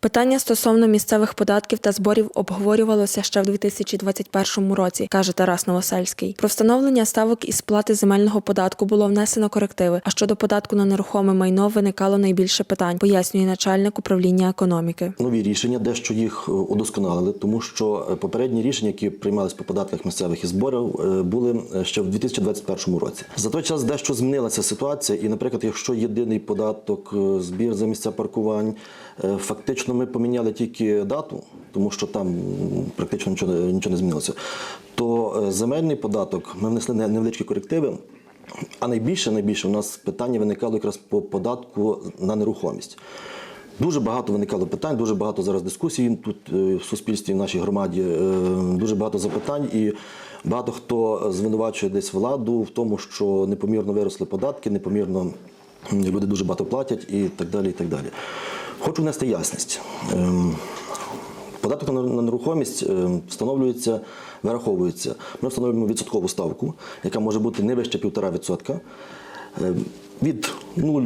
Питання стосовно місцевих податків та зборів обговорювалося ще в 2021 році, каже Тарас Новосельський. Про встановлення ставок із сплати земельного податку було внесено корективи. А щодо податку на нерухоме майно виникало найбільше питань, пояснює начальник управління економіки. нові рішення, дещо їх е, удосконалили, тому що е, попередні рішення, які приймались по податках місцевих і зборів, е, були ще в 2021 році. За той час дещо змінилася ситуація, і, наприклад, якщо єдиний податок, збір за місця паркувань, е, фактично ми поміняли тільки дату, тому що там практично нічого, нічого не змінилося. То е, земельний податок ми внесли невеличкі корективи. А найбільше, найбільше у нас питання виникало якраз по податку на нерухомість. Дуже багато виникало питань, дуже багато зараз дискусій тут е, в суспільстві, в нашій громаді, е, дуже багато запитань, і багато хто звинувачує десь владу в тому, що непомірно виросли податки, непомірно люди дуже багато платять і так далі. І так далі. Хочу внести ясність. Ем, Податок на нерухомість е, встановлюється, вираховується. Ми встановлюємо відсоткову ставку, яка може бути не вище 1,5%. Е, Від 0,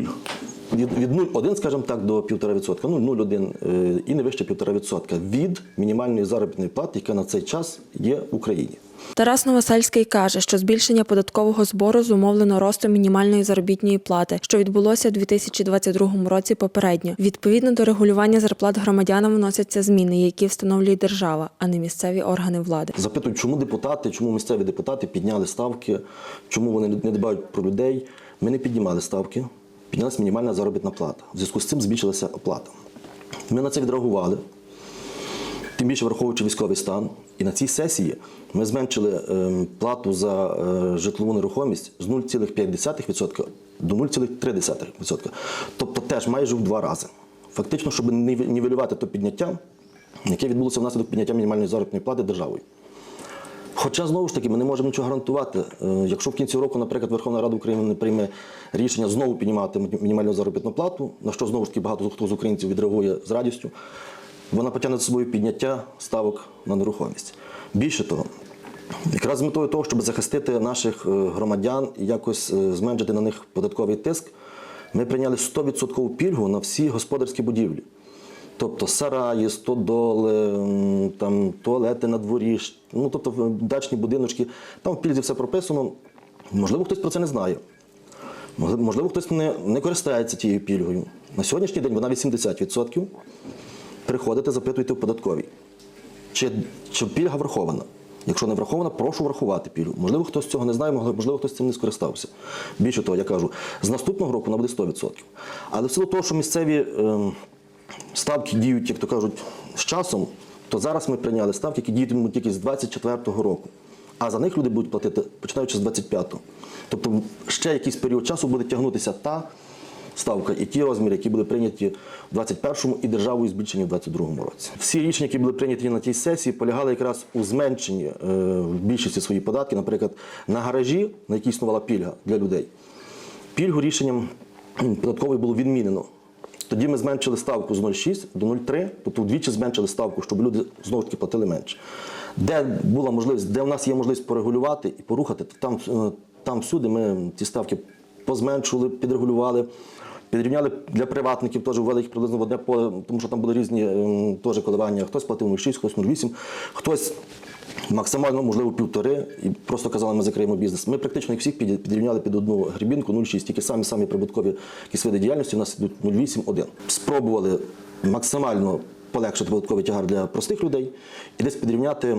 від, від 0,1, скажімо так, до 1,5%, 0,01 е, і не вище 1,5% від мінімальної заробітної плати, яка на цей час є в Україні. Тарас Новосельський каже, що збільшення податкового збору зумовлено ростом мінімальної заробітної плати, що відбулося у 2022 році попередньо. Відповідно до регулювання зарплат громадянам вносяться зміни, які встановлює держава, а не місцеві органи влади. Запитують, чому депутати, чому місцеві депутати підняли ставки, чому вони не дбають про людей. Ми не піднімали ставки, піднялася мінімальна заробітна плата. В зв'язку з цим збільшилася оплата. Ми на це відреагували, тим більше враховуючи військовий стан. І на цій сесії ми зменшили ем, плату за е, житлову нерухомість з 0,5% до 0,3%. Тобто теж майже в два рази. Фактично, щоб нівелювати то підняття, яке відбулося внаслідок підняття мінімальної заробітної плати державою. Хоча знову ж таки ми не можемо нічого гарантувати. Е, Якщо в кінці року, наприклад, Верховна Рада України не прийме рішення знову піднімати мінімальну заробітну плату, на що знову ж таки багато хто з українців відреагує з радістю, вона потягне за собою підняття ставок на нерухомість. Більше того, якраз з метою того, щоб захистити наших е, громадян і якось е, зменшити на них податковий тиск, ми прийняли 100% пільгу на всі господарські будівлі. Тобто сараї, стодоли, там, туалети на дворі, ну, тобто дачні будиночки. Там в пільзі все прописано. Можливо, хтось про це не знає. Можливо, хтось не, не користується тією пільгою. На сьогоднішній день вона 80%. Приходите, запитуйте в податковій. Чи, чи пільга врахована? Якщо не врахована, прошу врахувати пільгу. Можливо, хтось цього не знає, можливо, хтось цим не скористався. Більше того, я кажу, з наступного року вона буде 100%. Але в силу того, що місцеві ем, ставки діють, як то кажуть, з часом, то зараз ми прийняли ставки, які діятимуть тільки з 24-го року. А за них люди будуть платити починаючи з 25-го. Тобто ще якийсь період часу буде тягнутися та ставка і ті розміри, які були прийняті в 21-му і державою збільшені в 22-му році. Всі рішення, які були прийняті на тій сесії, полягали якраз у зменшенні е, в більшості свої податки, наприклад, на гаражі, на які існувала пільга для людей. Пільгу рішенням податкової було відмінено. Тоді ми зменшили ставку з 0,6 до 0,3, тобто вдвічі зменшили ставку, щоб люди знову ж таки платили менше. Де була можливість, де в нас є можливість порегулювати і порухати, там, е, там всюди ми ці ставки позменшували, підрегулювали. Підрівняли для приватників, теж ввели їх приблизно в одне поле, тому що там були різні ем, теж коливання. Хтось платив 0,6, хтось 0,8, хтось максимально, можливо, півтори, і просто казали, ми закриємо бізнес. Ми практично їх всіх підрівняли під одну грібінку 0,6, тільки самі самі прибуткові якісь види діяльності у нас йдуть 0,8, 1. Спробували максимально полегшити податковий тягар для простих людей і десь підрівняти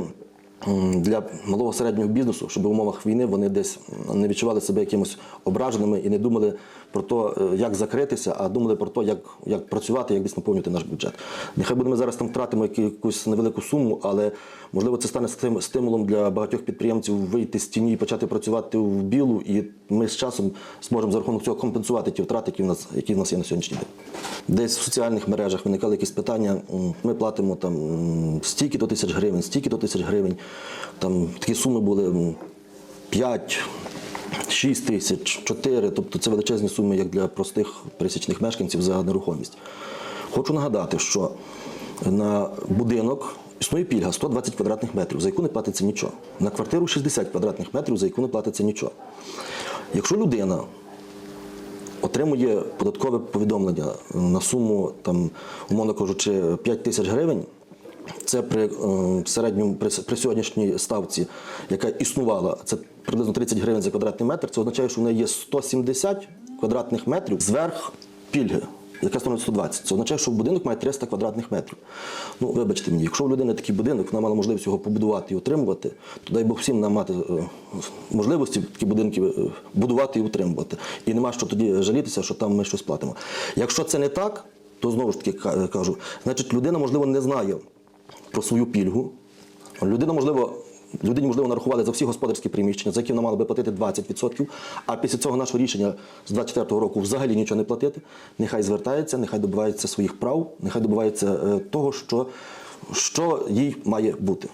для малого середнього бізнесу, щоб в умовах війни вони десь не відчували себе якимось ображеними і не думали про те, як закритися, а думали про те, як, як працювати, як десь наповнювати наш бюджет. Нехай буде ми зараз там втратимо якусь невелику суму, але можливо це стане стим- стимулом для багатьох підприємців вийти з тіні і почати працювати в білу, і ми з часом зможемо за рахунок цього компенсувати ті втрати, які в нас, які в нас є на сьогоднішній день. Десь в соціальних мережах виникали якісь питання. Ми платимо там стільки то тисяч гривень, стільки то тисяч гривень. Там такі суми були 5, 6 тисяч, 4, тобто це величезні суми як для простих пересічних мешканців за нерухомість. Хочу нагадати, що на будинок існує пільга 120 квадратних метрів, за яку не платиться нічого. На квартиру 60 квадратних метрів, за яку не платиться нічого. Якщо людина отримує податкове повідомлення на суму, там, умовно кажучи, 5 тисяч гривень. Це при е, середньому при, сьогоднішній ставці, яка існувала, це приблизно 30 гривень за квадратний метр. Це означає, що в неї є 170 квадратних метрів зверх пільги, яка становить 120. Це означає, що будинок має 300 квадратних метрів. Ну, вибачте мені, якщо у людини такий будинок, вона мала можливість його побудувати і утримувати, то дай Бог всім нам мати е, можливості такі будинки е, будувати і утримувати. І нема що тоді жалітися, що там ми щось платимо. Якщо це не так, то знову ж таки кажу, значить людина, можливо, не знає про свою пільгу. Людина, можливо, людині, можливо, нарахували за всі господарські приміщення, за які вона мала би платити 20%, а після цього нашого рішення з 24-го року взагалі нічого не платити. Нехай звертається, нехай добивається своїх прав, нехай добивається е, того, що, що їй має бути.